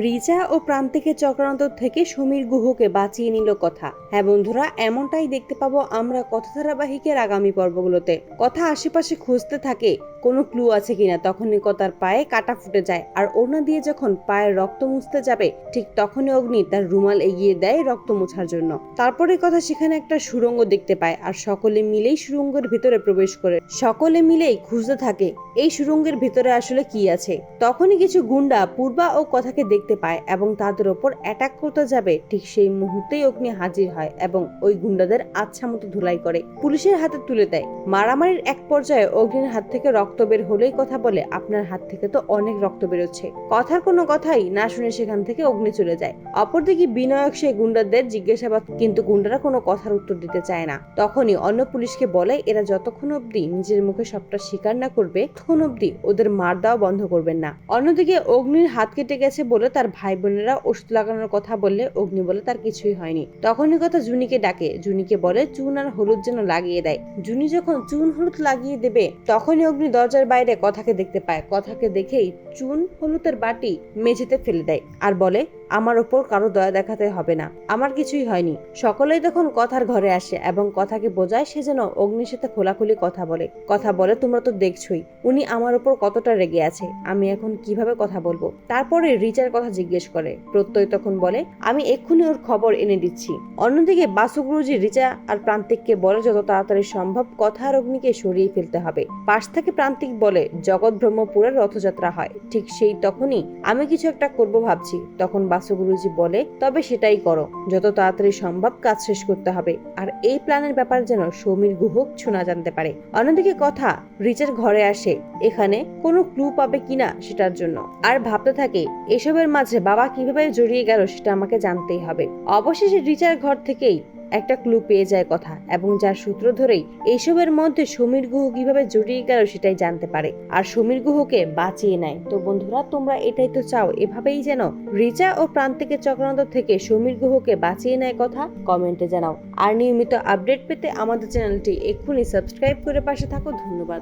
রিচা ও প্রান্তিকের চক্রান্ত থেকে সমীর গুহকে বাঁচিয়ে নিল কথা। হ্যাঁ বন্ধুরা, এমনটাই দেখতে পাবো আমরা কথা ধারাবাহিকের আগামী পর্বগুলোতে। কথা আশেপাশে খুঁজতে থাকে কোনো ক্লু আছে কিনা, তখনই কথার পায়ে কাটা ফুটে যায়। আর ওড়না দিয়ে যখন পায়ের রক্ত মুছতে যাবে, ঠিক তখনই অগ্নি তার রুমাল এগিয়ে দেয় রক্ত মোছার জন্য। তারপরে কথা সেখানে একটা সুড়ঙ্গ দেখতে পায়, আর সকলে মিলেই সুরঙ্গের ভিতরে প্রবেশ করে। সকলে মিলেই খুঁজতে থাকে, এই সুড়ঙ্গের ভিতরে আসলে কি আছে? তখনই কিছু গুন্ডা পূর্বা ও কথাকে দেখতে পায় এবং তাদের ওপর অ্যাটাক করতে যাবে। ঠিক সেই মুহূর্তেই অগ্নি হাজির হয় এবং ওই গুন্ডাদের আচ্ছা মতো ধুলাই করে, পুলিশের হাতে তুলে দেয়। মারামারির এক পর্যায়ে অগ্নির হাত থেকে রক্ত বের হলেই কথা বলে, আপনার হাত থেকে তো অনেক রক্ত বেরোচ্ছে। কথার কোনো কথাই না শুনে সেখান থেকে অগ্নি চলে যায়। অপরদিকে বিনয়ক সেই গুন্ডাদের জিজ্ঞাসাবাদ, কিন্তু গুন্ডারা কোনো কথার উত্তর দিতে চায় না। তখনই অন্য পুলিশকে বলে, এরা যতক্ষণ অবধি নিজের মুখে সবটা স্বীকার না করবে তখন অবধি ওদের মার দেওয়া বন্ধ করবেন না। অন্যদিকে অগ্নির হাত কেটে গেছে বলে তার ভাই বোনেরা ওষুধ লাগানোর কথা বললে অগ্নি বলে, তার কিছুই হয়নি। তখনই কথা জুনিকে ডাকে। জুনিকে বলে, চুন আর হলুদ যেন লাগিয়ে দেয়। জুনি যখন চুন হলুদ লাগিয়ে দেবে, তখনই অগ্নি দরজার বাইরে কথাকে দেখতে পায়। কথাকে দেখেই চুন হলুদের বাটি মেঝেতে ফেলে দেয় আর বলে আমার ওপর কারও দয়া দেখাতে হবে না। আমার কিছুই হয়নি। সকলেই তখন কথার ঘরে আসে এবং কথাকে বোঝায় সে যেন অগ্নির সাথে খোলাখুলি কথা বলে। কথা বলে, তোমরা তো দেখছই, উনি আমার ওপর কতটা রেগে আছে। আমি এখন কীভাবে কথা বলব? তারপরে রিচার কথা জিজ্ঞেস করে। প্রত্যয় তখন বলে, আমি এক্ষুনি ওর খবর এনে দিচ্ছি। অন্যদিকে বাসুগুরুজি, রিচা আর প্রান্তিককে বলে, যত তাড়াতাড়ি সম্ভব কথা আর অগ্নিকে সরিয়ে ফেলতে হবে। পাশ থেকে প্রান্তিক বলে, জগৎ ব্রহ্মপুরের রথযাত্রা হয়। ঠিক সেই তখনই আমি কিছু একটা করব ভাবছি। তখন বাসুগুরুজি বলে, তবে সেটাই করো, যত তাড়াতাড়ি সম্ভব কাজ শেষ করতে হবে। আর এই প্ল্যানের ব্যাপার যেন সমীর গুহক শোনা জানতে পারে। অন্যদিকে কথা, রিচের ঘরে আসে, এখানে কোনো ক্লু পাবে কিনা সেটার জন্য? আর ভাবতে থাকে, এসবের মাঝে বাবা কীভাবে জড়িয়ে গেল সেটা আমাকে জানতেই হবে। অবশেষে রিচার ঘর থেকেই একটা ক্লু পেয়ে যায় কথা এবং যার সূত্র ধরেই এইসবের মধ্যে সমীর গুহ কীভাবে জড়িয়ে গেল সেটাই জানতে পারে। আর সমীর গুহকে বাঁচিয়ে নেয়। তো বন্ধুরা, তোমরা এটাই তো চাও, এভাবেই যেন রিচা ও প্রান্তিকের চক্রান্ত থেকে সমীর গুহকে বাঁচিয়ে নেয় কথা কমেন্টে জানাও। আর নিয়মিত আপডেট পেতে আমাদের চ্যানেলটি এক্ষুনি সাবস্ক্রাইব করে পাশে থাকো। ধন্যবাদ।